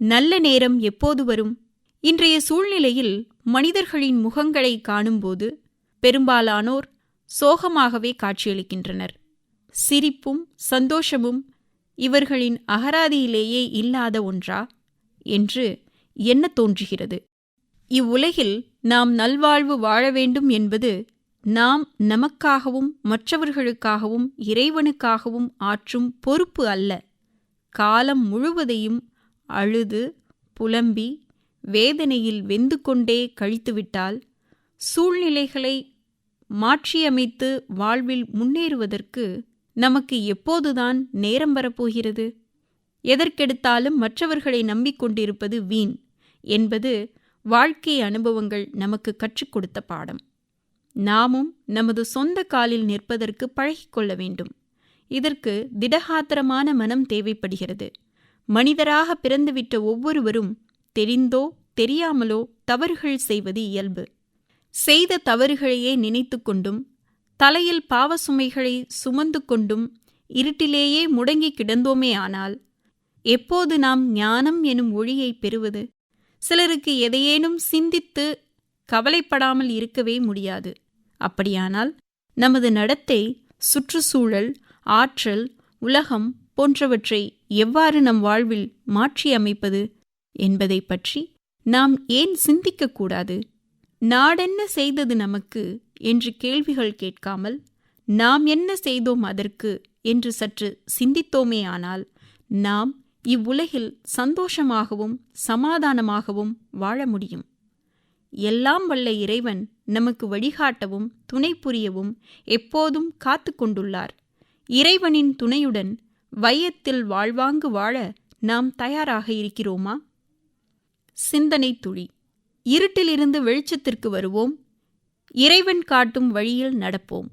நல்ல நேரம் எப்போது வரும்? இன்றைய சூழ்நிலையில் மனிதர்களின் முகங்களை காணும்போது பெரும்பாலானோர் சோகமாகவே காட்சியளிக்கின்றனர். சிரிப்பும் சந்தோஷமும் இவர்களின் அகராதியிலேயே இல்லாத ஒன்றா? என்று என்ன தோன்றுகிறது? இவ்வுலகில் நாம் நல்வாழ்வு வாழ வேண்டும் என்பது நாம் நமக்காகவும் மற்றவர்களுக்காகவும் இறைவனுக்காகவும் ஆற்றும் பொறுப்பு அல்ல. காலம் முழுவதையும் அழுது புலம்பி வேதனையில் வெந்து கொண்டே கழித்துவிட்டால் சூழ்நிலைகளை மாற்றியமைத்து வாழ்வில் முன்னேறுவதற்கு நமக்கு எப்போதுதான் நேரம் வரப்போகிறது? எதற்கெடுத்தாலும் மற்றவர்களை நம்பிக்கொண்டிருப்பது வீண் என்பது வாழ்க்கை அனுபவங்கள் நமக்கு கற்றுக் கொடுத்த பாடம். நாமும் நமது சொந்த காலில் நிற்பதற்கு பழகிக்கொள்ள வேண்டும். இதற்கு திடகாத்திரமான மனம் தேவைப்படுகிறது. மனிதராக பிறந்துவிட்ட ஒவ்வொருவரும் தெரிந்தோ தெரியாமலோ தவறுகள் செய்வது இயல்பு. செய்த தவறுகளையே நினைத்து கொண்டும் தலையில் பாவசுமைகளை சுமந்து கொண்டும் இருட்டிலேயே முடங்கி கிடந்தோமே ஆனால் எப்போது நாம் ஞானம் எனும் ஒளியை பெறுவது? சிலருக்கு எதையேனும் சிந்தித்து கவலைப்படாமல் இருக்கவே முடியாது. அப்படியானால் நமது நடத்தை சுற்றுச்சூழல் ஆற்றல் உலகம் போன்றவற்றை எவ்வாறு நம் வாழ்வில் மாற்றியமைப்பது என்பதை பற்றி நாம் ஏன் சிந்திக்கக்கூடாது நாடென்ன செய்தது நமக்கு? என்று கேள்விகள் கேட்காமல் நாம் என்ன செய்தோம் அதற்கு என்று சற்று சிந்தித்தோமேயானால் நாம் இவ்வுலகில் சந்தோஷமாகவும் சமாதானமாகவும் வாழ முடியும். எல்லாம் வல்ல இறைவன் நமக்கு வழிகாட்டவும் துணை புரியவும் எப்போதும் காத்து கொண்டுள்ளார். இறைவனின் துணையுடன் வையத்தில் வாழ்வாங்கு வாழ நாம் தயாராக இருக்கிறோமா? சிந்தனை துளி. இருட்டிலிருந்து வெளிச்சத்திற்கு வருவோம். இறைவன் காட்டும் வழியில் நடப்போம்.